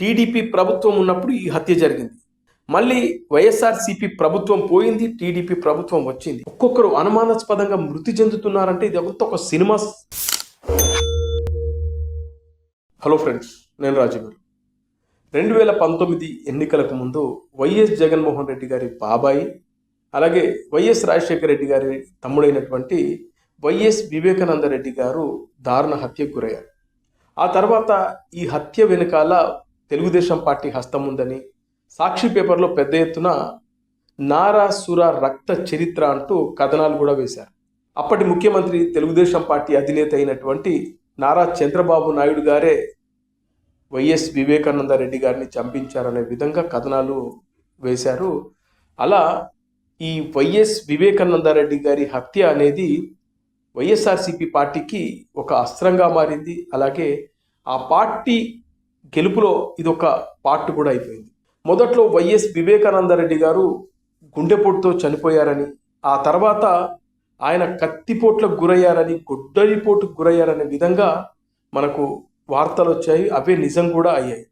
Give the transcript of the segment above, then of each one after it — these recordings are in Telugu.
టీడీపీ ప్రభుత్వం ఉన్నప్పుడు ఈ హత్య జరిగింది. మళ్ళీ వైఎస్ఆర్సీపీ ప్రభుత్వం పోయింది టీడీపీ ప్రభుత్వం వచ్చింది. ఒక్కొక్కరు అనుమానాస్పదంగా మృతి చెందుతున్నారంటే ఇది ఒక సినిమా. హలో ఫ్రెండ్స్ నేను రాజు గారు రెండు వేల పంతొమ్మిది ఎన్నికలకు ముందు వైఎస్ జగన్మోహన్ రెడ్డి గారి బాబాయి అలాగే వైఎస్ రాజశేఖర రెడ్డి గారి తమ్ముడైనటువంటి వైఎస్ వివేకానంద రెడ్డి గారు దారుణ హత్యకు గురయ్యారు. ఆ తర్వాత ఈ హత్య వెనుకాల తెలుగుదేశం పార్టీ హస్తం ఉందని సాక్షి పేపర్లో పెద్ద ఎత్తున నారాసుర రక్త చరిత్ర అంటూ కథనాలు కూడా వేశారు. అప్పటి ముఖ్యమంత్రి తెలుగుదేశం పార్టీ అధినేత అయినటువంటి నారా చంద్రబాబు నాయుడు గారే వైఎస్ వివేకానంద రెడ్డి గారిని చంపించారనే విధంగా కథనాలు వేశారు. అలా ఈ వైఎస్ వివేకానంద రెడ్డి గారి హత్య అనేది వైఎస్ఆర్సిపి పార్టీకి ఒక అస్త్రంగా మారింది. అలాగే ఆ పార్టీ గెలుపులో ఇది ఒక పార్ట్ కూడా అయిపోయింది. మొదట్లో వైఎస్ వివేకానంద రెడ్డి గారు గుండెపోటుతో చనిపోయారని ఆ తర్వాత ఆయన కత్తిపోట్లకు గురయ్యారని గొడ్డలిపోటుకు గురయ్యారనే విధంగా మనకు వార్తలు వచ్చాయి అవే నిజం కూడా అయ్యాయి.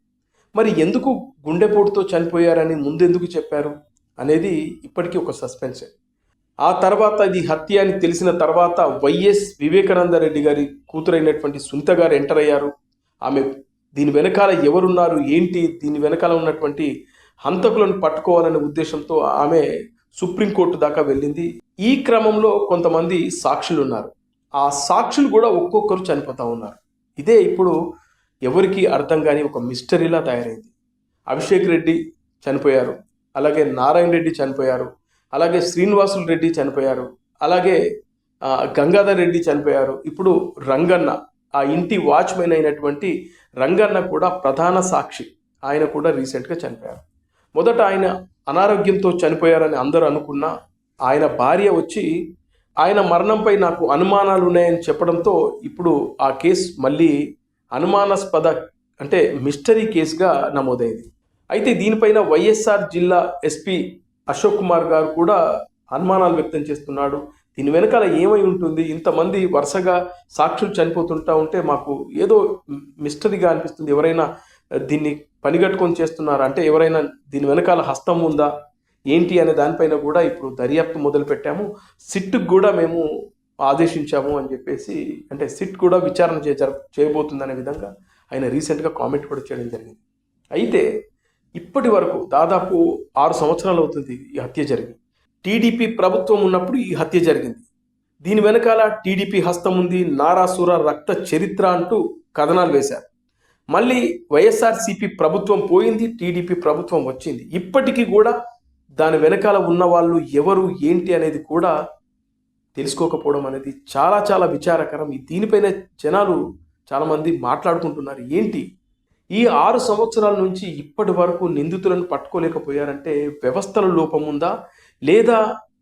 మరి ఎందుకు గుండెపోటుతో చనిపోయారని ముందెందుకు చెప్పారు అనేది ఇప్పటికీ ఒక సస్పెన్సే ఆ తర్వాత ఇది హత్య అని తెలిసిన తర్వాత వైఎస్ వివేకానంద రెడ్డి గారి కూతురైనటువంటి సునీత గారు ఎంటర్ అయ్యారు. ఆమె దీని వెనకాల ఎవరున్నారు ఏంటి దీని వెనకాల ఉన్నటువంటి హంతకులను పట్టుకోవాలనే ఉద్దేశంతో ఆమె సుప్రీంకోర్టు దాకా వెళ్ళింది. ఈ క్రమంలో కొంతమంది సాక్షులు ఉన్నారు. ఆ సాక్షులు కూడా ఒక్కొక్కరు చనిపోతూ ఉన్నారు. ఇదే ఇప్పుడు ఎవరికి అర్థం కాని ఒక మిస్టరీలా తయారైంది. అభిషేక్ రెడ్డి చనిపోయారు. అలాగే నారాయణ రెడ్డి చనిపోయారు. అలాగే శ్రీనివాసులు రెడ్డి చనిపోయారు. అలాగే గంగాధర్ రెడ్డి చనిపోయారు. ఇప్పుడు రంగన్న ఆ ఇంటి వాచ్మెన్ అయినటువంటి రంగన్న కూడా ప్రధాన సాక్షి. ఆయన కూడా రీసెంట్గా చనిపోయారు. మొదట ఆయన అనారోగ్యంతో చనిపోయారని అందరూ అనుకున్నా ఆయన భార్య వచ్చి ఆయన మరణంపై నాకు అనుమానాలు ఉన్నాయని చెప్పడంతో ఇప్పుడు ఆ కేసు మళ్ళీ అనుమానాస్పద అంటే మిస్టరీ కేసుగా నమోదైంది. అయితే దీనిపైన వైఎస్ఆర్ జిల్లా ఎస్పీ అశోక్ కుమార్ గారు కూడా అనుమానాలు వ్యక్తం చేస్తున్నాడు. దీని వెనకాల ఏమై ఉంటుంది? ఇంతమంది వరుసగా సాక్షులు చనిపోతుంటా ఉంటే మాకు ఏదో మిస్టరీగా అనిపిస్తుంది. ఎవరైనా దీన్ని పనిగట్టుకొని చేస్తున్నారా? అంటే ఎవరైనా దీని వెనకాల హస్తం ఉందా? ఏంటి అనే దానిపైన కూడా ఇప్పుడు దర్యాప్తు మొదలు పెట్టాము. సిట్కు కూడా మేము ఆదేశించాము అని చెప్పేసి అంటే సిట్ కూడా విచారణ చే చేయబోతుందనే విధంగా ఆయన రీసెంట్గా కామెంట్ కూడా చేయడం జరిగింది. అయితే ఇప్పటి వరకు దాదాపు ఆరు సంవత్సరాలు అవుతుంది ఈ హత్య జరిగి. టీడీపీ ప్రభుత్వం ఉన్నప్పుడు ఈ హత్య జరిగింది. దీని వెనకాల టీడీపీ హస్తం ఉంది నారాసుర రక్త చరిత్ర అంటూ కథనాలు వేశారు. మళ్ళీ వైఎస్ఆర్సీపీ ప్రభుత్వం పోయింది టీడీపీ ప్రభుత్వం వచ్చింది. ఇప్పటికీ కూడా దాని వెనకాల ఉన్న వాళ్ళు ఎవరు ఏంటి అనేది కూడా తెలుసుకోకపోవడం అనేది చాలా చాలా విచారకరం. ఈ దీనిపైన జనాలు చాలామంది మాట్లాడుకుంటున్నారు. ఏంటి? ఈ ఆరు సంవత్సరాల నుంచి ఇప్పటి వరకు నిందితులను పట్టుకోలేకపోయారంటే వ్యవస్థల లోపం ఉందా? లేదా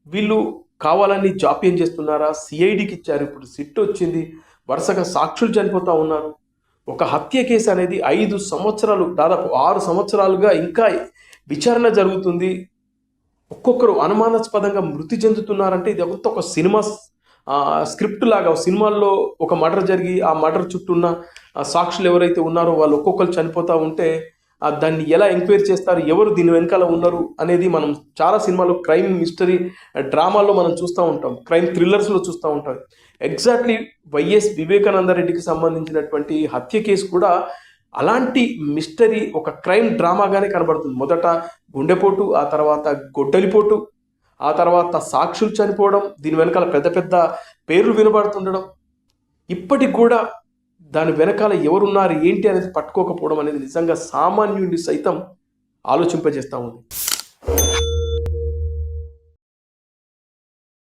వీళ్ళు కావాలని జాప్యం చేస్తున్నారా? సిఐడికి ఇచ్చారు ఇప్పుడు సిట్ వచ్చింది వరుసగా సాక్షులు చనిపోతూ ఉన్నారు. ఒక హత్య కేసు అనేది ఐదు సంవత్సరాలు దాదాపు ఆరు సంవత్సరాలుగా ఇంకా విచారణ జరుగుతుంది. ఒక్కొక్కరు అనుమానాస్పదంగా మృతి చెందుతున్నారంటే ఇది అంతా ఒక సినిమా స్క్రిప్ట్ లాగా సినిమాల్లో ఒక మర్డర్ జరిగి ఆ మర్డర్ చుట్టూ ఉన్న సాక్షులు ఎవరైతే ఉన్నారో వాళ్ళు ఒక్కొక్కరు చనిపోతూ ఉంటే దాన్ని ఎలా ఎంక్వైరీ చేస్తారు ఎవరు దీని వెనకాల ఉన్నారు అనేది మనం చాలా సినిమాలు క్రైమ్ మిస్టరీ డ్రామాల్లో మనం చూస్తూ ఉంటాం. క్రైమ్ థ్రిల్లర్స్లో చూస్తూ ఉంటాం. ఎగ్జాక్ట్లీ వైఎస్ వివేకానంద రెడ్డికి సంబంధించినటువంటి హత్య కేసు కూడా అలాంటి మిస్టరీ ఒక క్రైమ్ డ్రామాగానే కనబడుతుంది. మొదట గుండెపోటు ఆ తర్వాత గొడ్డలిపోటు ఆ తర్వాత సాక్షులు చనిపోవడం దీని వెనకాల పెద్ద పెద్ద పేర్లు వినబడుతుండడం. ఇప్పటికి కూడా దాని వెనకాల ఎవరున్నారు ఏంటి అనేది పట్టుకోకపోవడం అనేది నిజంగా సామాన్యుడిని సైతం ఆలోచింపజేస్తూ ఉంది.